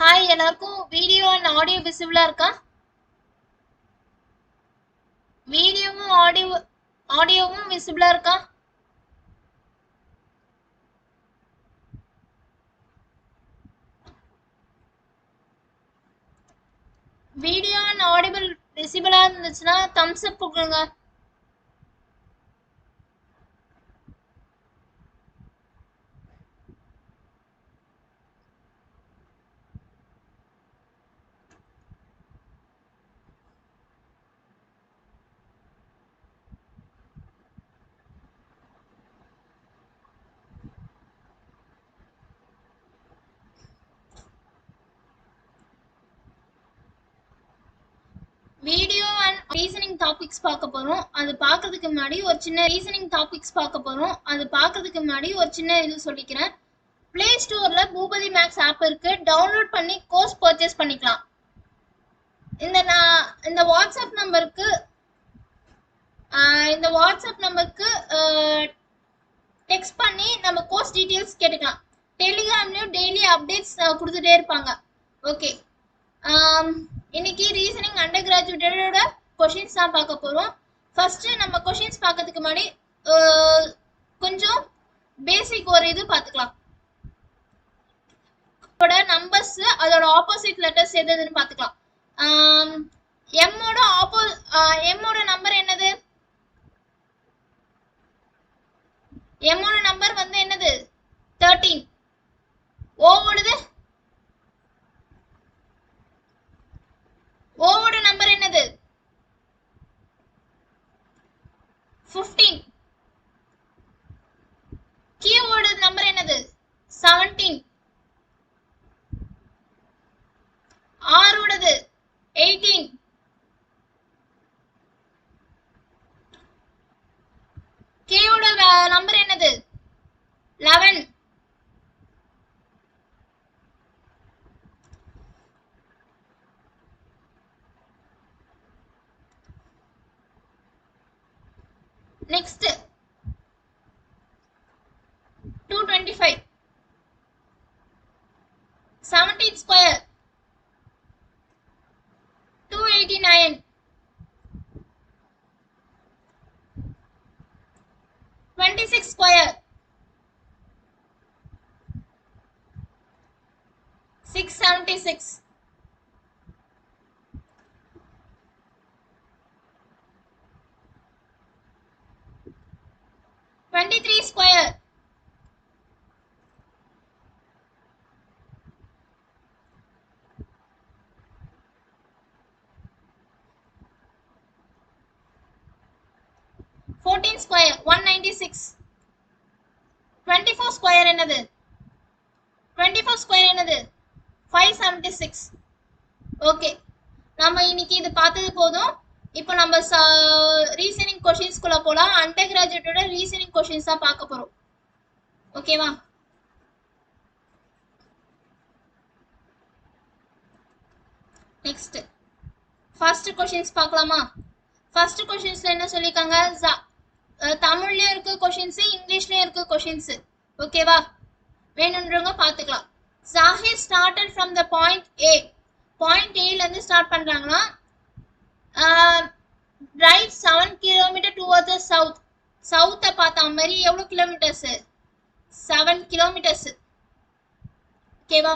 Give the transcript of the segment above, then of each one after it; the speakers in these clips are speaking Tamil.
ஹாய் எல்லாருக்கும் வீடியோ அண்ட் ஆடியோ விசிபிளா இருக்கா? வீடியோவும் ஆடியோ ஆடியோவும் விசிபிளா இருக்கா? வீடியோ அண்ட் ஆடிபிள் விசிபிளா இருந்துச்சுன்னா தம்ஸ் அப் கொடுங்க வீடியோ அண்ட் ரீசனிங் டாபிக்ஸ் பார்க்க போறோம். அது பார்க்கறதுக்கு முன்னாடி ஒரு சின்ன ரீசனிங் டாபிக்ஸ் பார்க்க போறோம். அது பார்க்கறதுக்கு முன்னாடி ஒரு சின்ன இது சொல்லிக்கிறேன். பிளே ஸ்டோர்ல பூபதி மேக்ஸ் ஆப் இருக்கு. டவுன்லோட் பண்ணி கோர்ஸ் பர்ச்சேஸ் பண்ணிக்கலாம். இந்த நான் இந்த வாட்ஸ்அப் நம்பருக்கு இந்த வாட்ஸ்அப் நம்பருக்கு டெக்ஸ்ட் பண்ணி நம்ம கோர்ஸ் டீட்டெயில்ஸ் கேட்டுக்கலாம். டெலிகிராம்லயும் டெய்லி அப்டேட்ஸ் கொடுத்துட்டே இருப்பாங்க. ஓகே இன்னைக்கு ரீசனிங் அண்டர் கிராஜுவேட்டோட கொஷின்ஸ் தான் பார்க்க போகிறோம் ஃபஸ்ட்டு நம்ம கொஷின்ஸ் பார்க்கறதுக்கு முன்னாடி கொஞ்சம் பேசிக் ஒரு இது பார்த்துக்கலாம். அதோட நம்பர்ஸ் அதோட ஆப்போசிட் லெட்டர்ஸ் எது எதுன்னு பார்த்துக்கலாம். எம்மோட ஆப்போ எம்மோட நம்பர் என்னது? எம்மோட நம்பர் வந்து என்னது? தேர்ட்டீன் ஓவோடது ஓவோட நம்பர் என்னது? 15 கியூவோட நம்பர் என்னது? 17 ஆறோடது 18 கேவோட நம்பர் என்னது 11 Next, 225. 17 square. 289. 26 square. 676. Twenty-three square. Fourteen square, one ninety-six. Twenty-four square என்னது? Twenty-four square என்னது? Five seventy-six. ஓகே நம்ம இன்னைக்கு இது பார்த்தது போதும். இப்போ நம்ம ரீசனிங் கொஷின்ஸ்குள்ள போகலாம் அண்டர் கிராஜுவேட்டோட ரீசனிங் கொஷின்ஸ் தான் பார்க்க போகிறோம் ஓகேவா நெக்ஸ்ட் ஃபர்ஸ்ட் கொஷின்ஸ் பார்க்கலாமா? ஃபர்ஸ்ட் கொஷின்ஸ்ல என்ன சொல்லியிருக்காங்க? தமிழ்லயும் இருக்கு கொஷின்ஸ் இங்கிலீஷ்லயும் இருக்கு கொஷின்ஸ் ஓகேவா வேணுன்றவங்க பார்த்துக்கலாம். Zahir started point A point ஏல இருந்து ஸ்டார்ட் பண்றாங்கன்னா right seven kilometre towards the south சவுத்தை பார்த்தா மாதிரி எவ்வளோ கிலோமீட்டர்ஸ் செவன் கிலோமீட்டர்ஸ் ஓகேவா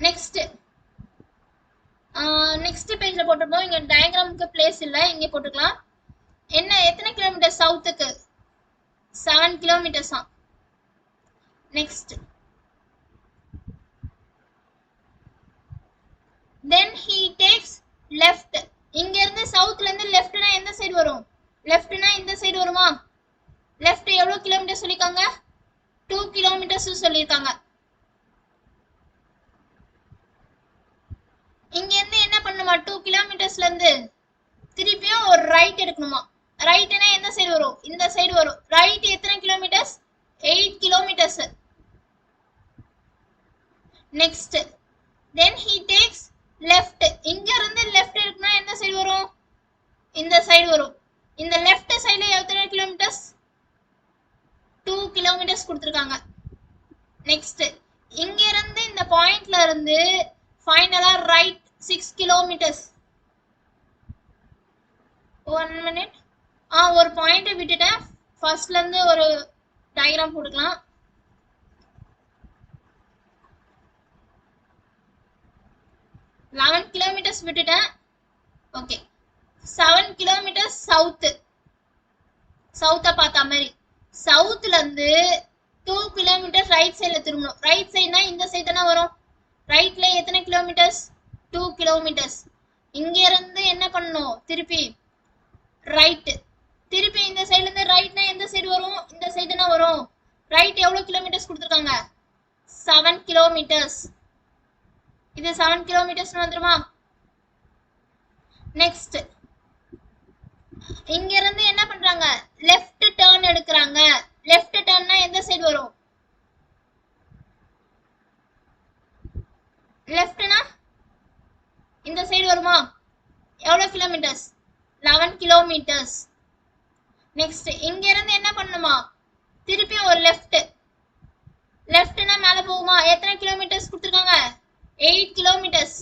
நெக்ஸ்ட் நெக்ஸ்ட் பேஜில் போட்டிருப்போம். இங்கே டயக்ராமுக்கு பிளேஸ் இல்லை. இங்கே போட்டுக்கலாம். என்ன எத்தனை கிலோமீட்டர் சவுத்துக்கு செவன் கிலோமீட்டர்ஸ் தான் next then he takes left இங்க இருந்து சவுத்ல இருந்து லெஃப்ட்னா எந்த சைடு வரும்? லெஃப்ட்னா இந்த சைடு வருமா? லெஃப்ட் எவ்வளவு கிலோமீட்டர் சொல்லிருக்காங்க டூ கிலோமீட்டர்ஸ் சொல்லியிருக்காங்க. இங்க இருந்து என்ன பண்ணுமா? டூ கிலோமீட்டர்ஸ்ல இருந்து திருப்பியும் ஒரு ரைட் எடுக்கணுமா? ரைட்னா எந்த சைடு வரும்? இந்த சைடு வரும். ரைட் எத்தனை kilometres eight kilometres next then he takes left இங்க இருந்து லெஃப்ட் இருக்குன்னா எந்த சைடு வரும்? இந்த சைடு வரும். இந்த லெஃப்ட் சைடுல எத்தனை கிலோமீட்டர்ஸ் டூ கிலோமீட்டர்ஸ் கொடுத்துருக்காங்க. நெக்ஸ்ட் இங்க இருந்து இந்த பாயிண்ட்ல இருந்து ஃபைனலா right six kilometres one minute ஆ ஒரு பாயிண்ட் விட்டுட்டேன். ஃபர்ஸ்ட்ல இருந்து ஒரு டயக்ராம் போட்டுக்கலாம். லெவன் கிலோமீட்டர்ஸ் விட்டுட்டேன் ஓகே செவன் கிலோமீட்டர்ஸ் சவுத்து சவுத்தை பார்த்த மாதிரி. சவுத்துலேருந்து டூ கிலோமீட்டர் ரைட் சைடில் திரும்பணும். ரைட் சைடுனா இந்த சைடு தானே வரும். ரைட்டில் எத்தனை கிலோமீட்டர்ஸ் டூ கிலோமீட்டர்ஸ் இங்கேருந்து என்ன பண்ணணும்? திருப்பி ரைட்டு திருப்பி இந்த சைட்லேருந்து ரைட்னா எந்த சைடு வரும்? இந்த சைடு தானே வரும். ரைட் எவ்வளோ கிலோமீட்டர்ஸ் கொடுத்துருக்காங்க? செவன் கிலோமீட்டர்ஸ் இது செவன் கிலோமீட்டர்ஸ் வந்துருமா? நெக்ஸ்ட் இங்க இருந்து என்ன பண்றாங்க? லெஃப்ட் டேர்ன் எடுக்கிறாங்க. லெஃப்ட் டேர்ன்னா எந்த சைடு வரும்? லெஃப்ட்னா இந்த சைடு வருமா? எவ்வளவு கிலோமீட்டர்ஸ் லெவன் கிலோமீட்டர்ஸ் நெக்ஸ்ட் இங்க இருந்து என்ன பண்ணுமா திருப்பி ஒரு லெஃப்ட் லெஃப்ட்னா மேல போகுமா எத்தனை கிலோமீட்டர்ஸ் கொடுத்துருக்காங்க எயிட் கிலோமீட்டர்ஸ்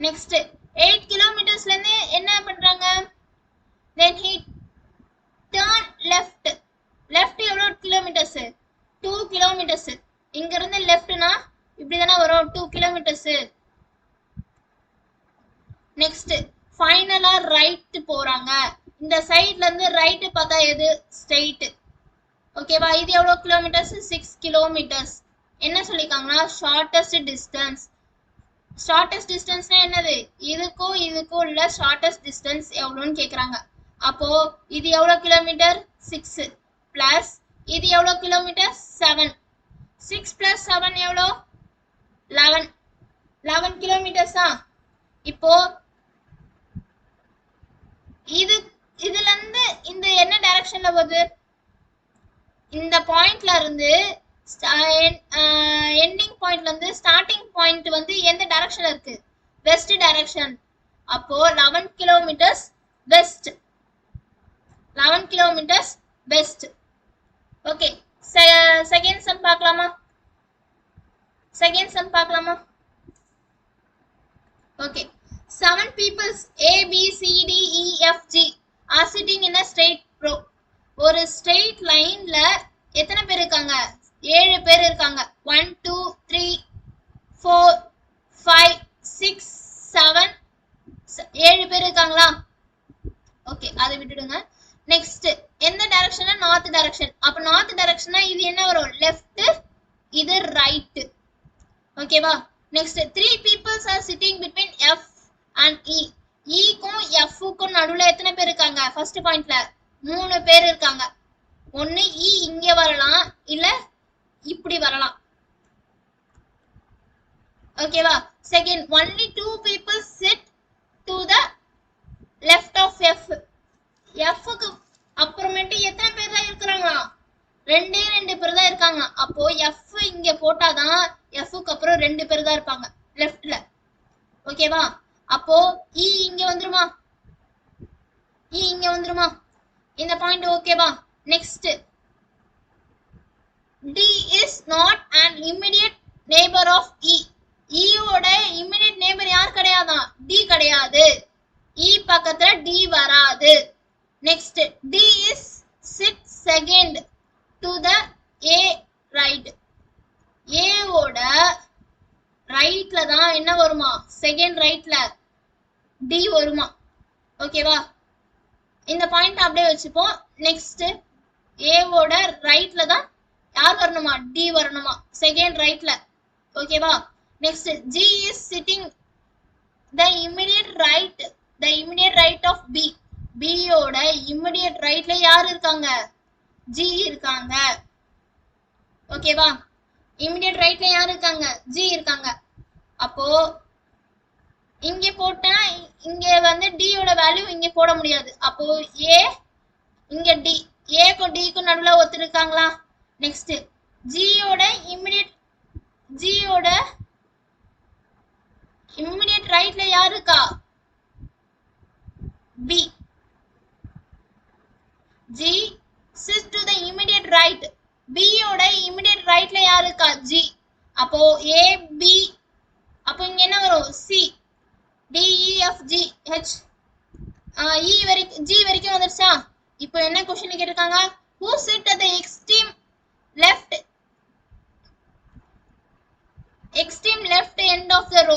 நெக்ஸ்ட் எயிட் கிலோமீட்டர்ஸ்ல இருந்து என்ன பண்றாங்க then he turn left left எவ்வளவு கிலோமீட்டர்ஸ் டூ கிலோமீட்டர்ஸ் இங்க இருந்து லெஃப்ட்னா இப்படி தானே வரும் டூ கிலோமீட்டர்ஸ் நெக்ஸ்ட் ஃபைனலா ரைட் போறாங்க இந்த சைட்ல இருந்து ரைட் பார்த்தா எது ஸ்ட்ரெயிட் ஓகேவா இது எவ்வளோ கிலோமீட்டர்ஸ் சிக்ஸ் கிலோமீட்டர்ஸ் என்ன சொல்லிருக்காங்கன்னா ஷார்டஸ்ட் டிஸ்டன்ஸ் ஷார்டஸ்ட் டிஸ்டன்ஸ்னா என்னது? இதுக்கும் இதுக்கும் உள்ள ஷார்டஸ்ட் டிஸ்டன்ஸ் எவ்வளோன்னு கேக்குறாங்க. அப்போ இது எவ்வளோ கிலோமீட்டர் சிக்ஸ் பிளஸ் இது எவ்வளோ kilometre seven six plus seven எவ்வளோ லெவன் லெவன் கிலோமீட்டர்ஸா இப்போ இது இதுல இருந்து இந்த என்ன டைரக்ஷன்ல போகுது? இந்த பாயிண்ட்ல இருந்து எண்டிங் பாயிண்ட்ல இருந்து ஸ்டார்டிங் பாயிண்ட் வந்து எந்த டைரக்ஷன்ல இருக்கு? வெஸ்ட் டைரக்ஷன் அப்போ eleven kilometres west eleven kilometres west okay second sum பார்க்கலாமா? செகண்ட் சம் பார்க்கலாமா? Okay seven peoples ABCDEFG are sitting in a straight bro ஒரு ஸ்ட்ரெயிட் லைன்ல எத்தனை பேர் இருக்காங்க? ஏழு பேர் இருக்காங்க. One two three four five six seven ஏழு பேர் இருக்காங்களா? ஓகே அதை விட்டுடுங்க. நெக்ஸ்ட் எந்த டைரக்ஷனா நார்த் டைரக்ஷன் அப்ப நார்த் டைரக்ஷனா இது என்ன வரும்? லெஃப்ட் இது ரைட் ஓகேவா next three peoples are sitting between F and E எஃப்க்கும் நடுவுல எத்தனை பேர் இருக்காங்க? ஃபர்ஸ்ட் பாயிண்ட்ல மூணு பேர் இருக்காங்க. ஒன்னு இ இங்க வரலாம் இல்ல இப்படி வரலாம். ஓகேவா second only two people sit to the left of F எஃப்க்கு அப்புறமேட்டு எத்தனை பேர் தான் இருக்கிறாங்களா? ரெண்டே ரெண்டு பேர் தான் இருக்காங்க. அப்போ எஃப் இங்க போட்டாதான் எஃப்க்கு அப்புறம் ரெண்டு பேர் தான் இருப்பாங்க லெஃப்ட்ல ஓகேவா அப்போ இ இங்க வந்துருமா? இ இங்க வந்துருமா. இந்த பாயிண்ட் ஓகேவா next D is not and immediate neighbour of E இயோட immediate neighbour யார் கிடையாதான் டி கிடையாது. இ பக்கத்துல டி வராது. Next D is sit second to the A right ஏவோட ரைட்ல தான் என்ன வருமா? செகண்ட் ரைட்ல டி வருமா? ஓகேவா இந்த பாயிண்ட் அப்படியே வச்சுப்போம். நெக்ஸ்ட் ஏவோட ரைட்ல தான் யார் வரணுமா? டி வரணுமா? செகண்ட் ரைட்ல ஓகேவா next G is sitting the immediate right the immediate right of B பியோட இமிடியட் ரைட்ல யார் இருக்காங்க? ஜி இருக்காங்க. ஓகேவா இமிடியட் ரைட்ல யார் இருக்காங்க? ஜி இருக்காங்க. அப்போ இங்க போட்டா இங்க வந்து D வேல்யூ இங்க போட முடியாது. அப்போ ஏ இங்க டி ஏக்கும் டிக்கும் நடுவுல ஒத்துருக்காங்களா? இருக்காங்களா நெக்ஸ்ட் ஜியோட இமிடியட் ஜியோட இமிடியட் ரைட்ல யார் இருக்கா? B G sis to the immediate right B G அப்போ ஏ பி அப்போ இங்க என்ன வரும்? சி டிஇஎஃப்ஜி ஹெச் இ வரைக்கும் ஜி வரைக்கும் வந்துருச்சா? இப்போ என்ன கொஸ்டின் கேட்டிருக்காங்க? Who sit at the extreme left extreme left end of the row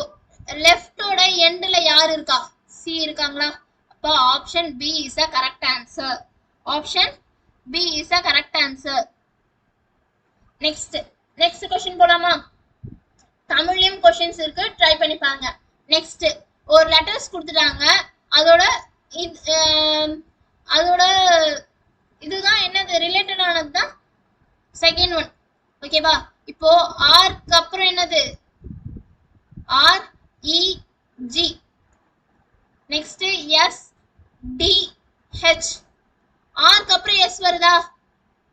லெஃப்டோட எண்ட்ல யார் இருக்கா? சி இருக்காங்களா? அப்போ option B is a correct answer option B is a correct answer next next question போலாமா? தமிழ்லயும் கொஸ்டின்ஸ் இருக்கு. ட்ரை பண்ணி பாருங்க. நெக்ஸ்ட் ஒரு லெட்டர்ஸ் கொடுத்துட்டாங்க. அதோட இது அதோட இதுதான் என்னது? ரிலேட்டட் ஆனது தான் செகண்ட் ஒன் ஓகேவா இப்போ ஆர்க்கு அப்புறம் என்னது? R E G next S T H ஆர்க்கு அப்புறம் எஸ் வருதா?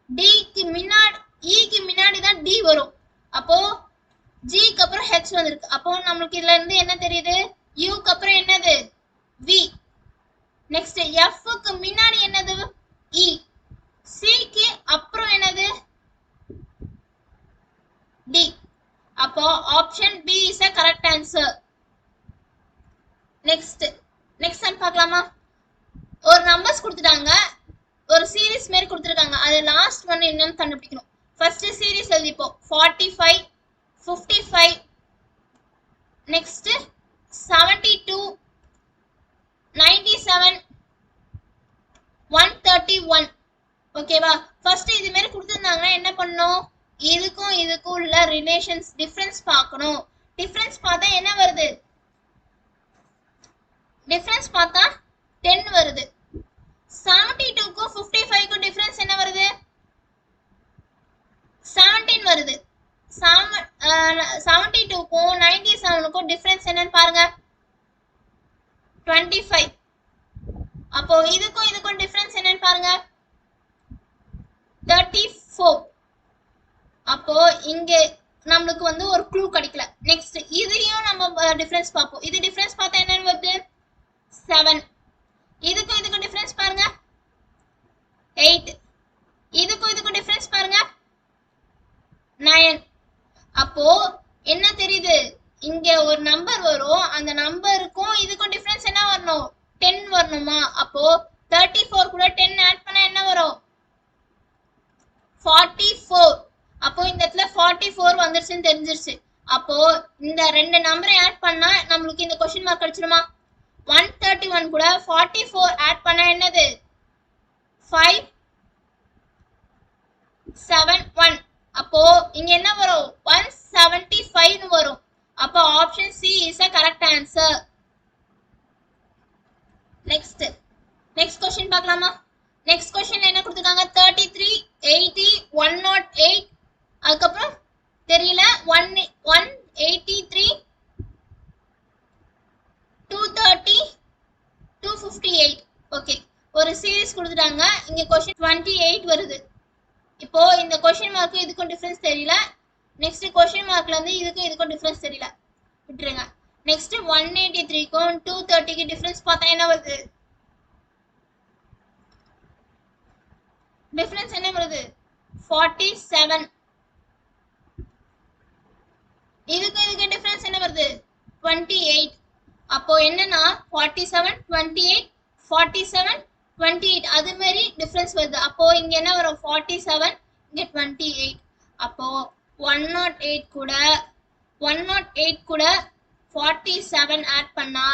டிக்கு முன்னாடி இக்கு e முன்னாடி தான் டி வரும். அப்போ ஜிக்கு அப்புறம் ஹெச் வந்திருக்கு. அப்போ நம்மளுக்கு இதுல இருந்து என்ன தெரியுது? யூக்கு அப்புறம் என்னது? வி நெக்ஸ்ட் எஃப்க்கு முன்னாடி என்னது? E. இ சிக்கு அப்புறம் என்னது? டி அப்போ option B is a correct answer next next one பார்க்கலாமா? ஒரு நம்பர்ஸ் கொடுத்துட்டாங்க. ஒரு சீரீஸ் மாரி கொடுத்துருக்காங்க. அது லாஸ்ட் ஒன் என்னன்னு கண்டுபிடிக்கணும். First series எழுதிப்போம். Forty five fifty five next 72 97 131 ஓகேவா ஃபர்ஸ்ட் இது மாதிரி கொடுத்துருந்தாங்கன்னா என்ன பண்ணும் இதுக்கும் இதுக்கும் உள்ள ரிலேஷன்ஸ் டிஃப்ரென்ஸ் பார்க்கணும். டிஃப்ரென்ஸ் பார்த்தா என்ன வருது? டிஃப்ரென்ஸ் பார்த்தா டென் வருது. செவன்டி டூக்கும் ஃபிஃப்டி ஃபைவ்க்கும் டிஃப்ரென்ஸ் என்ன வருது? செவன்டீன் வருது. செவன்டி டூக்கும் நைன்டி செவனுக்கும் டிஃப்ரென்ஸ் என்னன்னு பாருங்க. டுவெண்ட்டி ஃபைவ் அப்போ இதுக்கும் இதுக்கும் டிஃப்ரென்ஸ் என்னன்னு பாருங்க. தேர்ட்டி ஃபோர் அப்போ இங்கே நம்மளுக்கு வந்து ஒரு க்ளூ கிடைக்கல. நெக்ஸ்ட் இதையும் நம்ம டிஃப்ரென்ஸ் பார்ப்போம். இது டிஃப்ரென்ஸ் பார்த்தா என்னன்னு வருது? செவன் இதுக்கும் இதுக்கும் டிஃப்ரென்ஸ் பாருங்க. எயிட் இதுக்கும் இதுக்கும் டிஃப்ரென்ஸ் பாருங்க. நயன் அப்போ என்ன தெரியுது? இங்க ஒரு நம்பர் வரும். அந்த நம்பருக்கும் இதுக்கும் டிஃபரன்ஸ் என்ன வரணும்? டென் வரணுமா? அப்போ தேர்ட்டி ஃபோர் கூட டென் ஆட் பண்ணா என்ன வரும்? ஃபார்ட்டி ஃபோர் அப்போ இந்த இடத்துல ஃபார்ட்டி ஃபோர் வந்துருச்சுன்னு தெரிஞ்சிருச்சு. அப்போ இந்த ரெண்டு நம்பரை ஆட் பண்ணா நம்மளுக்கு இந்த கொஸ்டின் மார்க் கிடைச்சிருமா? ஒன் தேர்ட்டி ஒன் கூட ஃபார்ட்டி ஃபோர் ஆட் பண்ணா என்னது? ஃபைவ் செவன் ஒன் அப்போ இங்க என்ன வரும்? ஒன் செவன்டி ஃபைவ்னு வரும். அப்போ option C is a correct answer next next question பார்க்கலாமா? நெக்ஸ்ட் கொஸ்டின் என்ன கொடுத்துருக்காங்க? Thirty three eighty one nought eight அதுக்கப்புறம் தெரியல. One one eighty three two thirty two fifty eight okay ஒரு சீரீஸ் கொடுத்துட்டாங்க. இங்கே கொஸ்டின் டுவெண்ட்டி எயிட் வருது. இப்போ இந்த கொஸ்டின் மார்க்கும் இதுக்கும் டிஃபரன்ஸ் தெரியல. நெக்ஸ்ட் கொஸ்டின் மார்க்ல வந்து இதுக்கும் இதுக்கும் டிஃபரன்ஸ் தெரியல. விட்டுருங்க. நெக்ஸ்ட் ஒன் எயிட்டி த்ரீக்கும் டூ தேர்ட்டிக்கு டிஃபரன்ஸ் பார்த்தா என்ன வருது? டிஃபரன்ஸ் என்ன வருது? ஃபார்ட்டி செவன் இதுக்கும் இதுக்கு டிஃபரன்ஸ் என்ன வருது? டுவெண்ட்டி எயிட் அப்போ என்னன்னா forty seven twenty eight forty seven twenty eight அது மாதிரி டிஃப்ரென்ஸ் வருது. அப்போ இங்க என்ன வரும்? ஃபார்ட்டி செவன் இங்க டுவெண்ட்டி எயிட் அப்போ ஒன் நாட் எயிட் கூட ஒன் நாட் எயிட் கூட ஃபார்ட்டி செவன் ஆட் பண்ணா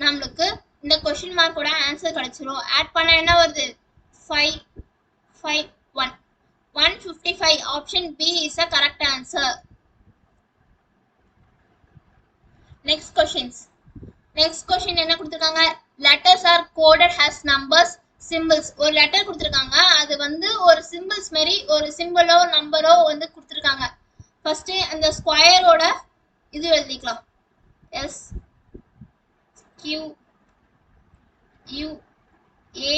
நம்மளுக்கு இந்த கொஷின் மார்க்கோட ஆன்சர் கிடைச்சிரும். ஆட் பண்ணா என்ன வருது? Five five one one fifty five option B is a correct answer next questions next question என்ன கொடுத்துருக்காங்க? Letters are coded as numbers symbols ஒரு லெட்டர் கொடுத்துருக்காங்க. அது வந்து ஒரு சிம்பிள்ஸ் மாரி ஒரு சிம்பிளோ நம்பரோ வந்து கொடுத்துருக்காங்க. ஃபர்ஸ்ட் அந்த ஸ்கொயரோட இது எழுதிக்கலாம். S Q U A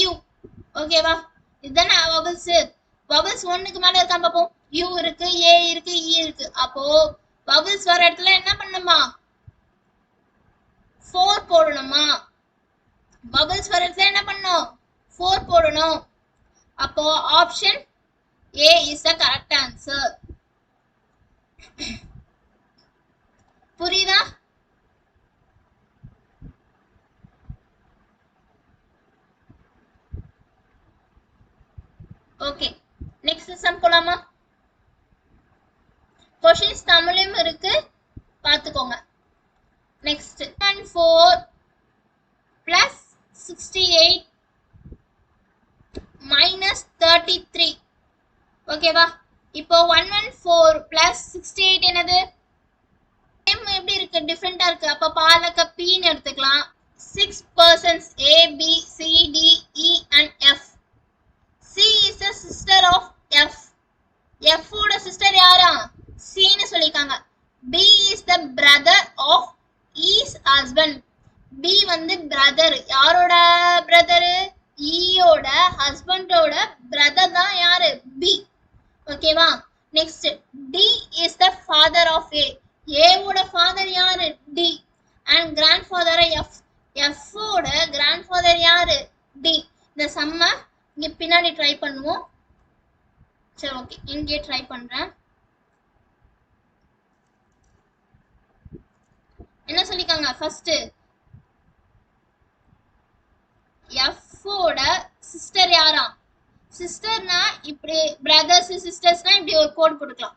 U ஓகேவா இதுதானே பபிள்ஸ் வபிள்ஸ் ஒன்றுக்கு மேல இருக்கா பார்ப்போம். யூ இருக்கு ஏ இருக்கு இ இருக்கு. அப்போ பபிள்ஸ் வர இடத்துல என்ன பண்ணுமா ஃபோர் போடணுமா? பபிள்ஸ் வர என்ன பண்ணும் ஃபோர் போடணும். அப்போ option A is the correct answer புரியுதா? ஓகே நெக்ஸ்ட் சம் போலாமா கொஷின்ஸ் தமிழும் இருக்கு பார்த்துக்கோங்க next and four plus sixty eight minus thirty three ஓகேவா இப்போ one one four plus sixty eight என்னது நேம் எப்படி இருக்கு டிஃப்ரெண்டா இருக்கு அப்ப பாலக்க பின்னு எடுத்துக்கலாம் six persons A B C D E and F C is a sister of F F ஓட சிஸ்டர் யாரா சின்னு சொல்லிருக்காங்க B is the brother of E's husband B வந்து பிரதர் யாரோட பிரதர் ஈயோட ஹஸ்பண்டோட பிரதர் தான் யாரு? பி ஓகேவா next D is the father of A ஏவோட ஃபாதர் யாரு? D and grandfather F F ஓட கிராண்ட் ஃபாதர் யாரு? டி இந்த சம்மை இங்க பின்னாடி ட்ரை பண்ணுவோம். சரி ஓகே இங்கே ட்ரை பண்றேன். என்ன சொல்லிருக்காங்க? ஃபர்ஸ்ட் எஃப்ஓட சிஸ்டர் யாரா சிஸ்டர்னா இப்படி பிரதர்ஸ் சிஸ்டர்ஸ்னா இப்படி ஒரு கோட் கொடுக்கலாம்.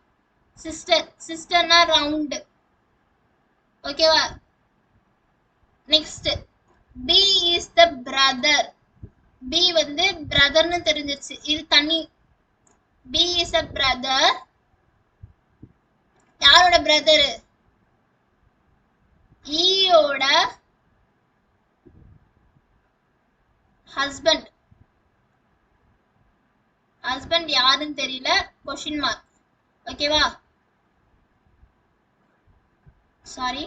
சிஸ்டர் சிஸ்டர்னா ரவுண்ட் ஓகேவா next B is the brother B வந்து பிரதர்னு தெரிஞ்சிருச்சு. இது தனி. பி இஸ் அ பிரதர் யாரோட பிரதர் ஈயோட e ஹஸ்பண்ட் ஹஸ்பண்ட் யாருன்னு தெரியல? கொஷின் மார்க் ஓகேவா சாரி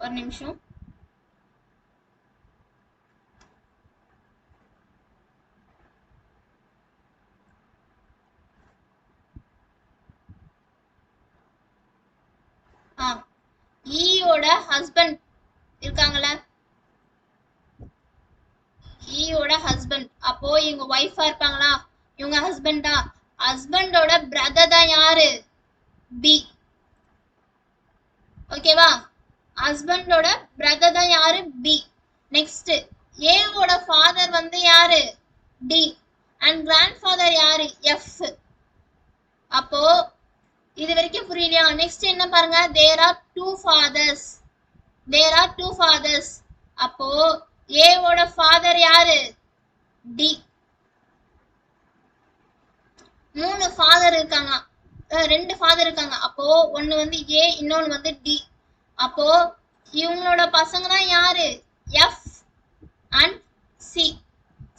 ஒரு நிமிஷம். ஆ. E ஈயோட ஹஸ்பண்ட் இருக்காங்களா ஈயோட ஹஸ்பண்ட் அப்போ இவங்க ஒய்ஃபா இருப்பாங்களா? இவங்க ஹஸ்பண்டா ஹஸ்பண்டோட பிரதர் தான் யாரு? பி ஓகேவா ஹஸ்பண்டோட பிரதர் தான் யாரு? பி நெக்ஸ்ட் ஏவோட ஃபாதர் வந்து யாரு? டி அண்ட் கிராண்ட் ஃபாதர் யாரு? எஃப் அப்போ இது வரைக்கும் புரியலையா? நெக்ஸ்ட் என்ன பாருங்க? There are two fathers there are two fathers அப்போ ஏவோட ஃபாதர் யாரு? டி மூணு ஃபாதர் இருக்காங்க. ரெண்டு ஃபாதர் இருக்காங்க. அப்போ ஒன்னு வந்து ஏ இன்னொன்னு வந்து டி அப்போ இவங்களோட பசங்க தான் யாரு? எஃப் அண்ட் சி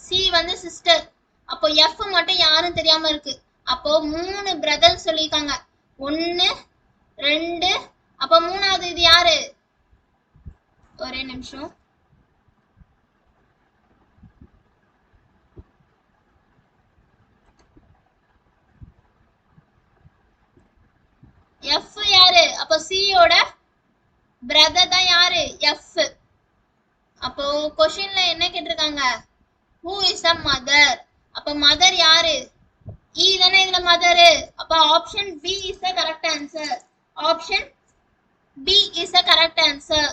சி வந்து சிஸ்டர் அப்போ எஃப் மட்டும் யாரும் தெரியாம இருக்கு. அப்போ மூணு பிரதர் சொல்லியிருக்காங்க. ஒன்னு ரெண்டு அப்போ மூணாவது இது யாரு? ஒரே நிமிஷம். எஃப் யாரு? அப்போ சியோட பிரதர் தான் யாரு? எஃப் அப்போ கொஷின்ல என்ன கேட்டிருக்காங்க? ஹூ இஸ் அ மதர் அப்ப மதர் யாரு? இ தானே இதுல மதர் அப்ப option B is a correct answer option B is a correct answer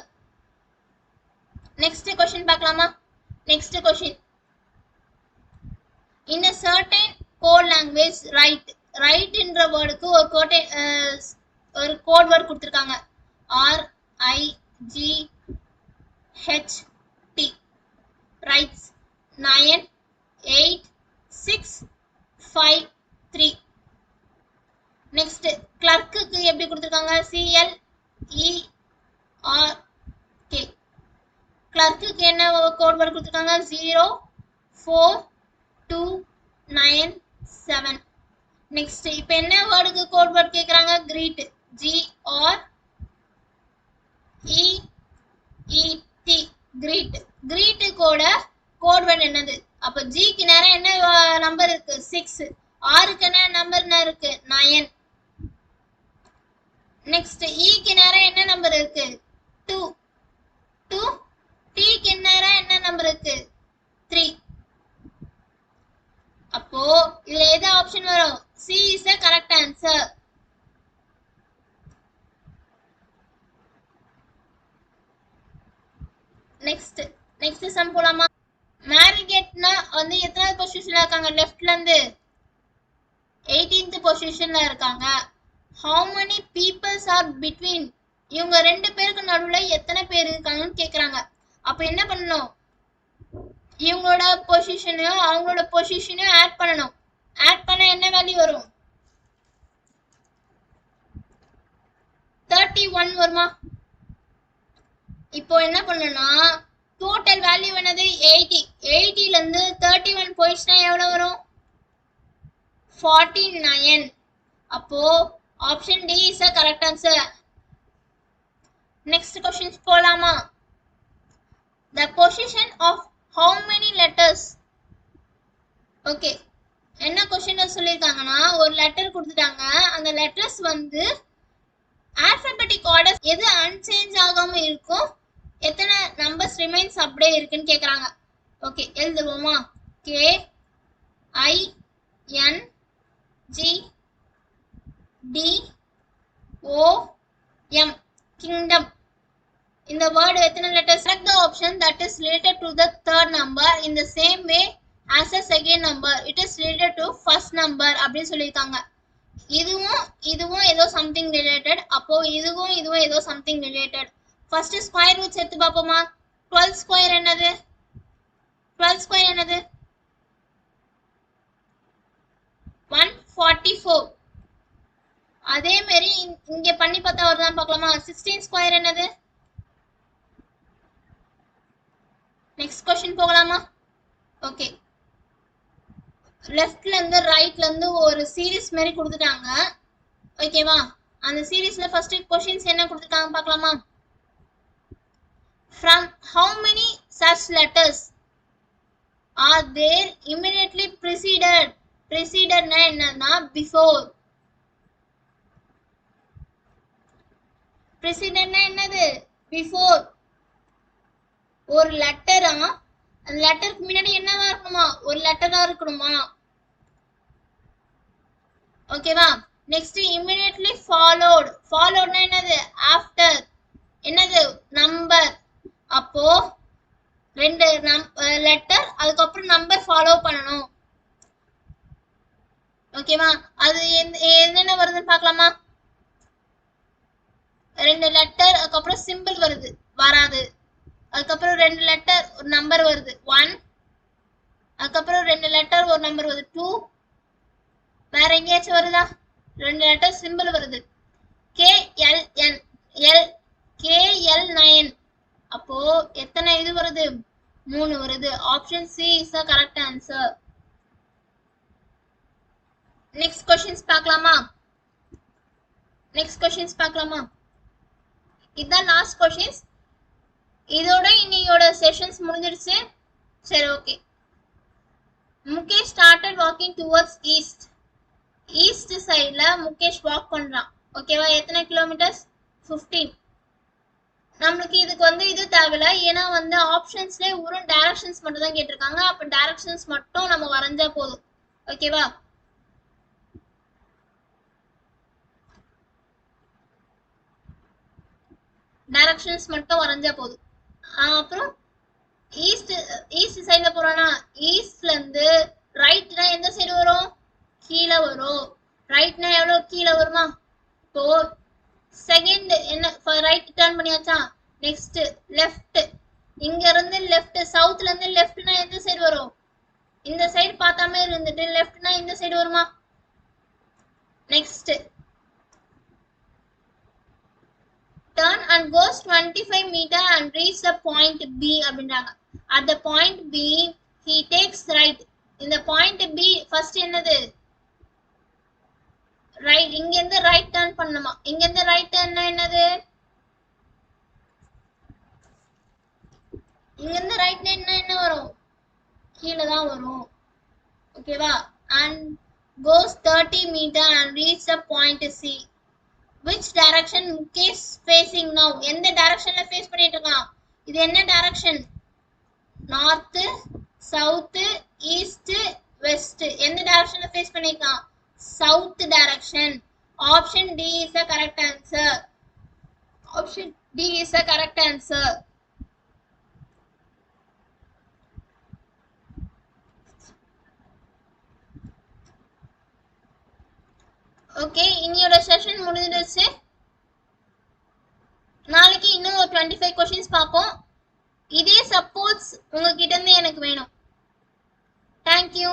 next question பார்க்கலாமா? Next question in a certain code language right ரைட்ன்ற வேர்டுக்கு ஒரு கோட்டை ஒரு கோட் வேர்ட் கொடுத்துருக்காங்க. R I G H T right's nine eight six five three next கிளர்க்குக்கு எப்படி கொடுத்துருக்காங்க? C L E R K கிளர்க்குக்கு என்ன கோட் வேர்ட் கொடுத்துருக்காங்க? Zero four two nine seven next இப்போ என்ன வேர்டுக்கு கோட் வேர்ட் கேட்குறாங்க greet G R e, e T T greet code code word என்னது? அப்போ ஜிக்கு நேரம் என்ன நம்பர் இருக்கு? சிக்ஸ் ஆருக்கு என்ன e நம்பர் என்ன இருக்கு? நயன் நெக்ஸ்ட் இக்கு நேரம் என்ன நம்பர் இருக்கு? டூ டூ டிக்கு நேரம் என்ன நம்பர் இருக்கு? த்ரீ அப்போ இதுல எது ஆப்ஷன் வரும்? C is the correct answer next next sum போலாமா மேரிகேட்னா வந்து எத்தனாவது பொசிஷன்ல இருக்காங்க. லெஃப்ட்ல இருந்து 18th பொசிஷன்ல இருக்காங்க. How many peoples are between இவங்க ரெண்டு பேருக்கு நடுவுல எத்தனை பேர் இருக்காங்கன்னு கேக்குறாங்க. அப்ப என்ன பண்ணணும்? இவங்களோட பொசிஷனையும் அவங்களோட பொசிஷனையும் ஆட் பண்ணணும். ஆட் பண்ண என்ன வேல்யூ வரும்? தேர்ட்டி ஒன் வருமா? இப்போ என்ன பண்ணணும்னா டோட்டல் வேல்யூ என்னது? எயிட்டி எயிட் இருந்து தேர்ட்டி ஒன் போயிடுச்சுன்னா எவ்வளவு வரும் ஃபார்ட்டி நைன் அப்போ option D is a correct answer next questions போலாமா? The position of how many letters okay என்ன கொஷின் சொல்லியிருக்காங்கன்னா ஒரு லெட்டர் கொடுத்துட்டாங்க. அந்த லெட்டர்ஸ் வந்து ஆல்பபெட்டிக் ஆர்டர் எது அன்சேஞ்ச் ஆகாம இருக்கும் எத்தனை நம்பர்ஸ் ரிமைன்ஸ் அப்படியே இருக்குன்னு கேட்குறாங்க okay எழுதுவோமா? K I N G D O M kingdom இந்த வேர்டு எத்தனை letters select the option that is related to the third number in the same way as the second number. It is related to first number அப்படின்னு சொல்லியிருக்காங்க. இதுவும் இதுவும் ஏதோ சம்திங் ரிலேட்டட் அப்போ இதுவும் இதுவும் ஏதோ something related first square roots எடுத்து பார்ப்போமா? டுவெல் ஸ்கொயர் என்னது? டுவெல் ஸ்கொயர் என்னது? ஒன் ஃபார்ட்டி ஃபோர் அதே மாதிரி இங்க- பண்ணி பார்த்தா ஒரு தான் பார்க்கலாமா? சிக்ஸ்டீன் ஸ்கொயர் என்னது? நெக்ஸ்ட் கொஸ்டின் போகலாமா? ஓகே லெஃப்ட்ல இருந்து ரைட்ல இருந்து ஒரு சீரிஸ் மாதிரி கொடுத்துட்டாங்க. ஓகேவா அந்த சீரிஸ்ல ஃபர்ஸ்ட் கொஸ்டின்ஸ் என்ன கொடுத்துருக்காங்க பார்க்கலாமா? From how many such letters are there immediately preceded ப்ரிசீடர்னா என்னன்னா பிஃபோர் ப்ரிசீடர்னா என்னது? பிஃபோர் ஒரு லெட்டரா அந்த லெட்டருக்கு முன்னாடி என்னவா இருக்கணுமா? ஒரு லெட்டரா இருக்கணுமா? ஓகேவா நெக்ஸ்ட் இமிடியட்லி followed. Followed என்னது? ஆஃப்டர் என்னது? நம்பர் அப்போ ரெண்டு நம் லெட்டர் அதுக்கப்புறம் நம்பர் ஃபாலோ பண்ணணும். ஓகேவா அது என்னென்ன வருதுன்னு பார்க்கலாமா? ரெண்டு லெட்டர் அதுக்கப்புறம் சிம்பிள் வருது. வராது. அதுக்கப்புறம் ரெண்டு லெட்டர் ஒரு நம்பர் வருது. ஒன் அதுக்கப்புறம் ரெண்டு லெட்டர் ஒரு நம்பர் வருது. டூ வேற எங்கேயாச்சும் வருதா? ரெண்டு லெட்டர் சிம்பிள் வருது. K L N L K L nine nine அப்போ எத்தனை இது வருது? மூணு வருது. Option C is the correct answer next questions பார்க்கலாமா? நெக்ஸ்ட் கொஷின்ஸ் பார்க்கலாமா? இதுதான் லாஸ்ட் கொஷின்ஸ் இதோட இன்னையோட செஷன்ஸ் முடிஞ்சிருச்சு. சரி okay Mukesh started walking towards east east சைடில் முகேஷ் வாக் பண்ணுறான் ஓகேவா எத்தனை கிலோமீட்டர்ஸ் ஃபிஃப்டீன் நம்மளுக்கு இதுக்கு வந்து இது தேவையில்ல. ஏன்னா வந்து ஆப்ஷன்ஸ்லேயே வெறும் டைரக்ஷன்ஸ் மட்டும் தான் கேட்டிருக்காங்க. அப்போ டைரக்ஷன்ஸ் மட்டும் நம்ம வரைஞ்சா போதும். ஓகேவா டைரக்ஷன்ஸ் மட்டும் வரைஞ்சா போதும். அப்புறம் ஈஸ்ட் ஈஸ்ட் சைடில் போறோம்னா ஈஸ்ட்ல இருந்து ரைட்னா எந்த சைடு வரும்? கீழே வரும். ரைட்னா எவ்வளோ கீழே வருமா? இப்போ செகண்ட் என்ன ரைட் டர்ன் பண்ணியாச்சா? நெக்ஸ்ட் லெஃப்ட் இங்க இருந்து லெஃப்ட் சவுத்ல இருந்து லெஃப்ட்னா எந்த சைடு வரும்? இந்த சைடு பார்த்தாமே இருந்துட்டு லெஃப்ட்னா இந்த சைடு வருமா? Next turn and goes 25 meter and reach the point B அப்படின்றாங்க. At the point B he takes right இந்த பாயிண்ட் பி first என்னது? ரைட் இங்க இருந்து ரைட் டர்ன் பண்ணணுமா இங்க இருந்து ரைட் டர்ன் என்னது? இங்க இருந்து ரைட் என்ன என்ன வரும்? கீழே தான் வரும். ஓகேவா and goes thirty metre and reach the point C which direction Mukesh facing now எந்த டைரக்ஷன்ல ஃபேஸ் பண்ணிட்டு இருக்கான்? இது என்ன direction north south east west எந்த டைரக்ஷன்ல ஃபேஸ் பண்ணிருக்கான்? South direction option D is the correct answer option D is the correct answer okay இன்னையோட செஷன் முடிஞ்சிடுச்சு. நாளைக்கு இன்னும் ஒரு டுவெண்ட்டி ஃபைவ் கொஷின்ஸ் பார்ப்போம். இதே சப்போர்ட்ஸ் உங்ககிட்ட இருந்து எனக்கு வேணும். தேங்க்யூ